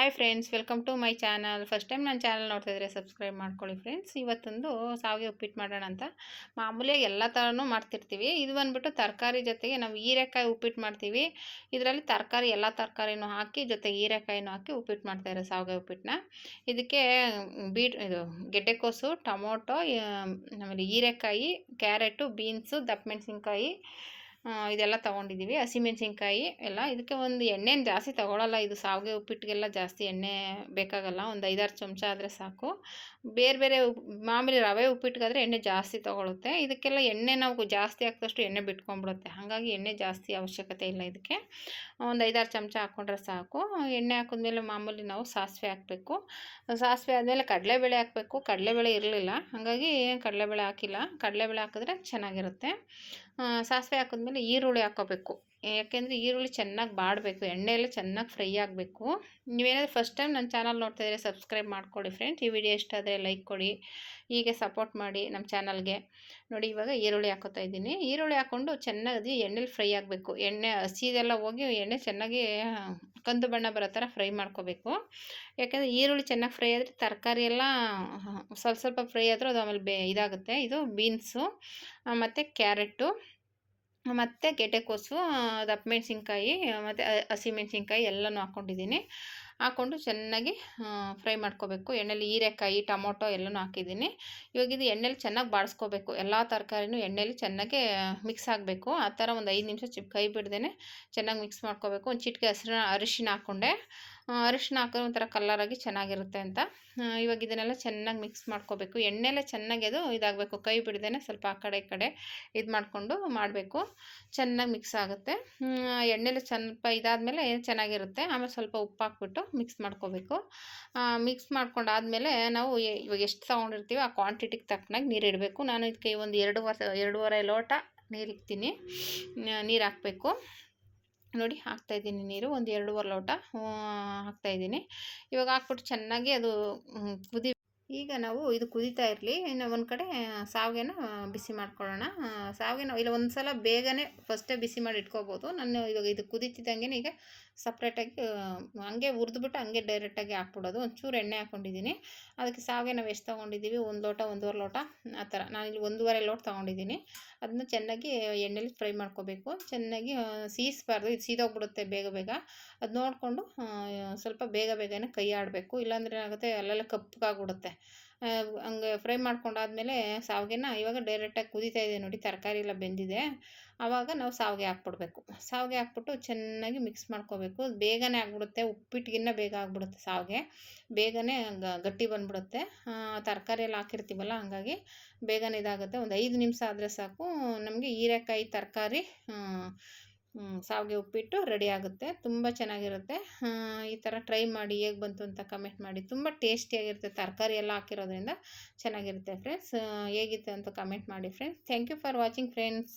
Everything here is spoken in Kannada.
Hi friends welcome to my channel first time ನನ್ನ ಚಾನಲ್ ನೋಡ್ತಾ ಇದ್ರೆ ಸಬ್ಸ್ಕ್ರೈಬ್ ಮಾಡ್ಕೊಳ್ಳಿ ಫ್ರೆಂಡ್ಸ್ ಇವತ್ತೊಂದು ಸಾವಿಗೆ ಉಪ್ಪಿಟ್ಟು ಮಾಡೋಣ ಅಂತ. ಮಾಮೂಲಿಯಾಗಿ ಎಲ್ಲ ಥರನೂ ಮಾಡ್ತಿರ್ತೀವಿ. ಇದು ಬಂದ್ಬಿಟ್ಟು ತರಕಾರಿ ಜೊತೆಗೆ ನಾವು ಹೀರೆಕಾಯಿ ಉಪ್ಪಿಟ್ಟು ಮಾಡ್ತೀವಿ. ಇದರಲ್ಲಿ ತರಕಾರಿ, ಎಲ್ಲ ತರಕಾರಿನೂ ಹಾಕಿ, ಜೊತೆ ಹೀರೆಕಾಯಿನೂ ಹಾಕಿ ಉಪ್ಪಿಟ್ಟು ಮಾಡ್ತಾಯಿರೋ ಸಾವಿಗೆ ಉಪ್ಪಿಟ್ಟನ್ನ. ಇದಕ್ಕೆ ಬೀಟ್, ಇದು, ಗೆಡ್ಡೆಕೋಸು, ಟೊಮೊಟೊ ಆಮೇಲೆ ಹೀರೆಕಾಯಿ, ಕ್ಯಾರೆಟು, ಬೀನ್ಸು, ದಪ್ಪ ಮೆಣಸಿನ್ಕಾಯಿ ಇದೆಲ್ಲ ತೊಗೊಂಡಿದ್ದೀವಿ. ಹಸಿಮೆಣ್ಸಿನ್ಕಾಯಿ ಎಲ್ಲ. ಇದಕ್ಕೆ ಒಂದು ಎಣ್ಣೆನ ಜಾಸ್ತಿ ತೊಗೊಳಲ್ಲ. ಇದು ಸಾವಿಗೆ ಉಪ್ಪಿಟ್ಟಿಗೆಲ್ಲ ಜಾಸ್ತಿ ಎಣ್ಣೆ ಬೇಕಾಗಲ್ಲ. ಒಂದು ಐದಾರು ಚಮಚ ಆದರೆ ಸಾಕು. ಬೇರೆ ಬೇರೆ ಮಾಮೂಲಿ ರವೆ ಉಪ್ಪಿಟ್ಟಿಗಾದರೆ ಎಣ್ಣೆ ಜಾಸ್ತಿ ತೊಗೊಳುತ್ತೆ. ಇದಕ್ಕೆಲ್ಲ ಎಣ್ಣೆ ನಾವು ಜಾಸ್ತಿ ಹಾಕಿದಷ್ಟು ಎಣ್ಣೆ ಬಿಟ್ಕೊಂಡ್ಬಿಡುತ್ತೆ. ಹಾಗಾಗಿ ಎಣ್ಣೆ ಜಾಸ್ತಿ ಅವಶ್ಯಕತೆ ಇಲ್ಲ ಇದಕ್ಕೆ. ಒಂದು ಐದಾರು ಚಮಚ ಹಾಕ್ಕೊಂಡ್ರೆ ಸಾಕು. ಎಣ್ಣೆ ಹಾಕಿದ್ಮೇಲೆ ಮಾಮೂಲಿ ನಾವು ಸಾಸಿವೆ ಹಾಕಬೇಕು. ಸಾಸಿವೆ ಆದಮೇಲೆ ಕಡಲೆಬೇಳೆ ಹಾಕಬೇಕು. ಕಡಲೆಬೇಳೆ ಇರಲಿಲ್ಲ. ಹಾಗಾಗಿ ಕಡಲೆಬೇಳೆ ಹಾಕಿಲ್ಲ. ಕಡಲೆಬೇಳೆ ಹಾಕಿದ್ರೆ ಚೆನ್ನಾಗಿರುತ್ತೆ. ಸಾಸಿವೆ ಹಾಕಿದ್ಮೇಲೆ ಈರುಳ್ಳಿ ಹಾಕೋಬೇಕು. ಯಾಕೆಂದರೆ ಈರುಳ್ಳಿ ಚೆನ್ನಾಗಿ ಬಾಡಬೇಕು, ಎಣ್ಣೆಯಲ್ಲಿ ಚೆನ್ನಾಗಿ ಫ್ರೈ ಆಗಬೇಕು. ನೀವೇನಾದರೂ ಫಸ್ಟ್ ಟೈಮ್ ನನ್ನ ಚಾನಲ್ ನೋಡ್ತಾ ಇದ್ದರೆ ಸಬ್ಸ್ಕ್ರೈಬ್ ಮಾಡ್ಕೊಳ್ಳಿ ಫ್ರೆಂಡ್ಸ್ ಈ ವಿಡಿಯೋ ಇಷ್ಟ ಆದರೆ ಲೈಕ್ ಕೊಡಿ, ಹೀಗೆ ಸಪೋರ್ಟ್ ಮಾಡಿ ನಮ್ಮ ಚಾನಲ್ಗೆ ನೋಡಿ, ಇವಾಗ ಈರುಳ್ಳಿ ಹಾಕೋತಾ ಇದ್ದೀನಿ. ಈರುಳ್ಳಿ ಹಾಕ್ಕೊಂಡು ಚೆನ್ನಾಗಿ ಎಣ್ಣೆಲಿ ಫ್ರೈ ಆಗಬೇಕು. ಎಣ್ಣೆ ಹಸಿದೆಲ್ಲ ಹೋಗಿ ಎಣ್ಣೆ ಚೆನ್ನಾಗಿ ಕಂದು ಬಣ್ಣ ಬರೋ ಥರ ಫ್ರೈ ಮಾಡ್ಕೋಬೇಕು. ಯಾಕೆಂದರೆ ಈರುಳ್ಳಿ ಚೆನ್ನಾಗಿ ಫ್ರೈ ಆದರೆ ತರಕಾರಿ ಎಲ್ಲ ಸ್ವಲ್ಪ ಸ್ವಲ್ಪ ಫ್ರೈ ಆದರೂ ಅದು ಆಮೇಲೆ ಬೇ ಇದಾಗುತ್ತೆ. ಇದು ಬೀನ್ಸು ಮತ್ತು ಕ್ಯಾರೆಟು. ಮತ್ತು ಗೆಡ್ಡೆಕೋಸು ದಪ್ಪ ಮೆಣಸಿನ್ಕಾಯಿ ಮತ್ತು ಹಸಿಮೆಣ್ಸಿನ್ಕಾಯಿ ಎಲ್ಲನೂ ಹಾಕ್ಕೊಂಡಿದ್ದೀನಿ ಹಾಕ್ಕೊಂಡು ಚೆನ್ನಾಗಿ ಫ್ರೈ ಮಾಡ್ಕೋಬೇಕು. ಎಣ್ಣೆಲಿ ಹೀರೆಕಾಯಿ, ಟೊಮೊಟೊ ಎಲ್ಲನೂ ಹಾಕಿದ್ದೀನಿ. ಇವಾಗ ಇದು ಎಣ್ಣೆಲಿ ಚೆನ್ನಾಗಿ ಬಾಡಿಸ್ಕೋಬೇಕು ಎಲ್ಲ ತರಕಾರಿನೂ ಎಣ್ಣೆಲಿ ಚೆನ್ನಾಗಿ ಮಿಕ್ಸ್ ಆಗಬೇಕು. ಆ ಥರ ಒಂದು ಐದು ನಿಮಿಷ ಚಿಪ್ ಕೈ ಬಿಡ್ದೇ ಚೆನ್ನಾಗಿ ಮಿಕ್ಸ್ ಮಾಡ್ಕೋಬೇಕು. ಒಂದು ಚಿಟಿಕೆ ಹಸಿರು ಅರಿಶಿನ ಹಾಕ್ಕೊಂಡೆ ಅರಿಶಿನ ಹಾಕಿದ್ರೆ ಒಂಥರ ಕಲ್ಲರಾಗಿ ಚೆನ್ನಾಗಿರುತ್ತೆ ಅಂತ. ಇವಾಗ ಇದನ್ನೆಲ್ಲ ಚೆನ್ನಾಗಿ ಮಿಕ್ಸ್ ಮಾಡ್ಕೋಬೇಕು. ಎಣ್ಣೆಲ್ಲ ಚೆನ್ನಾಗಿ ಅದು ಇದಾಗಬೇಕು. ಕೈ ಬಿಡ್ದೇ ಸ್ವಲ್ಪ ಆ ಕಡೆ ಈ ಕಡೆ ಇದು ಮಾಡಿಕೊಂಡು ಮಾಡಬೇಕು. ಚೆನ್ನಾಗಿ ಮಿಕ್ಸ್ ಆಗುತ್ತೆ. ಎಣ್ಣೆಲ್ಲ ಸ್ವಲ್ಪ ಇದಾದಮೇಲೆ ಚೆನ್ನಾಗಿರುತ್ತೆ. ಆಮೇಲೆ ಸ್ವಲ್ಪ ಉಪ್ಪು ಹಾಕ್ಬಿಟ್ಟು ಮಿಕ್ಸ್ ಮಾಡ್ಕೋಬೇಕು. ಮಿಕ್ಸ್ ಮಾಡ್ಕೊಂಡಾದಮೇಲೆ ನಾವು ಇವಾಗ ಎಷ್ಟು ತೊಗೊಂಡಿರ್ತೀವಿ ಆ ಕ್ವಾಂಟಿಟಿಗೆ ತಕ್ಕನಾಗಿ ನೀರು ಇಡಬೇಕು. ನಾನು ಇದಕ್ಕೆ ಒಂದು ಎರಡೂವರೆ ಎರಡೂವರೆ ಲೋಟ ನೀರು ಇಕ್ತೀನಿ. ನೀರು ಹಾಕಬೇಕು. ನೋಡಿ ಹಾಕ್ತಾಯಿದ್ದೀನಿ ನೀರು. ಒಂದು ಎರಡೂವರೆ ಲೋಟ ಹಾಕ್ತಾಯಿದ್ದೀನಿ ಇವಾಗ ಹಾಕ್ಬಿಟ್ಟು ಚೆನ್ನಾಗಿ ಅದು ಕುದಿ ಈಗ ನಾವು ಇದು ಕುದೀತಾ ಇರಲಿ. ಇನ್ನು ಒಂದು ಕಡೆ ಶಾವಿಗೆನ ಬಿಸಿ ಮಾಡ್ಕೊಳ್ಳೋಣ. ಶಾವಿಗೆನ ಇಲ್ಲ ಒಂದು ಸಲ ಬೇಗನೆ ಫಸ್ಟೇ ಬಿಸಿ ಮಾಡಿ ಇಟ್ಕೋಬೋದು. ನಾನು ಇವಾಗ ಇದು ಕುದೀತಿದ್ದಂಗೆ ಈಗ ಸಪ್ರೇಟಾಗಿ ಹಂಗೆ ಹುರಿದ್ಬಿಟ್ಟು ಹಂಗೆ ಡೈರೆಕ್ಟಾಗಿ ಹಾಕ್ಬಿಡೋದು. ಒಂಚೂರು ಎಣ್ಣೆ ಹಾಕ್ಕೊಂಡಿದ್ದೀನಿ. ಅದಕ್ಕೆ ಶಾವಿಗೆ ನಾವು ಎಷ್ಟು ತೊಗೊಂಡಿದ್ದೀವಿ? ಒಂದು ಲೋಟ, ಒಂದೂವರೆ ಲೋಟ, ಆ ಥರ. ನಾನಿಲ್ಲಿ ಒಂದೂವರೆ ಲೋಟ ತೊಗೊಂಡಿದ್ದೀನಿ. ಅದನ್ನ ಚೆನ್ನಾಗಿ ಎಣ್ಣೆಲಿ ಫ್ರೈ ಮಾಡ್ಕೋಬೇಕು. ಚೆನ್ನಾಗಿ ಸೀಸ್ಬಾರ್ದು. ಇದು ಸೀದೋಗ್ಬಿಡುತ್ತೆ ಬೇಗ ಬೇಗ. ಅದು ನೋಡಿಕೊಂಡು ಸ್ವಲ್ಪ ಬೇಗ ಬೇಗನೆ ಕೈ ಆಡಬೇಕು ಇಲ್ಲಾಂದರೆ ಏನಾಗುತ್ತೆ, ಅಲ್ಲೆಲ್ಲ ಕಪ್ಪಗಾಗ್ಬಿಡುತ್ತೆ. ಹಂಗೆ ಫ್ರೈ ಮಾಡ್ಕೊಂಡಾದ್ಮೇಲೆ ಶಾವ್ಗೆನ ಇವಾಗ ಡೈರೆಕ್ಟಾಗಿ ಕುದೀತಾ ಇದೆ ನೋಡಿ, ತರಕಾರಿ ಎಲ್ಲ ಬೆಂದಿದೆ. ಆವಾಗ ನಾವು ಶಾವ್ಗೆ ಹಾಕ್ಬಿಡ್ಬೇಕು. ಶಾವ್ಗೆ ಹಾಕ್ಬಿಟ್ಟು ಚೆನ್ನಾಗಿ ಮಿಕ್ಸ್ ಮಾಡ್ಕೋಬೇಕು. ಬೇಗನೆ ಆಗ್ಬಿಡುತ್ತೆ ಉಪ್ಪಿಟ್ಟಿಗಿನ್ನ ಬೇಗ ಆಗ್ಬಿಡುತ್ತೆ ಶಾವ್ಗೆ ಬೇಗನೆ ಗಟ್ಟಿ ಬಂದ್ಬಿಡುತ್ತೆ. ತರಕಾರಿ ಎಲ್ಲ ಹಾಕಿರ್ತೀವಲ್ಲ, ಹಾಗಾಗಿ ಬೇಗನೆ ಇದಾಗುತ್ತೆ. ಒಂದು ಐದು ನಿಮಿಷ ಆದರೆ ಸಾಕು. ನಮಗೆ ಹೀರೆಕಾಯಿ ತರಕಾರಿ ಸಾವಿಗೆ ಉಪ್ಪಿಟ್ಟು ರೆಡಿ ಆಗುತ್ತೆ. ತುಂಬ ಚೆನ್ನಾಗಿರುತ್ತೆ. ಈ ಥರ ಟ್ರೈ ಮಾಡಿ ಹೇಗೆ ಬಂತು ಅಂತ ಕಮೆಂಟ್ ಮಾಡಿ. ತುಂಬ ಟೇಸ್ಟಿಯಾಗಿರುತ್ತೆ ತರಕಾರಿ ಎಲ್ಲ ಹಾಕಿರೋದ್ರಿಂದ ಚೆನ್ನಾಗಿರುತ್ತೆ ಫ್ರೆಂಡ್ಸ್ ಹೇಗಿತ್ತು ಅಂತ ಕಮೆಂಟ್ ಮಾಡಿ friends thank you for watching friends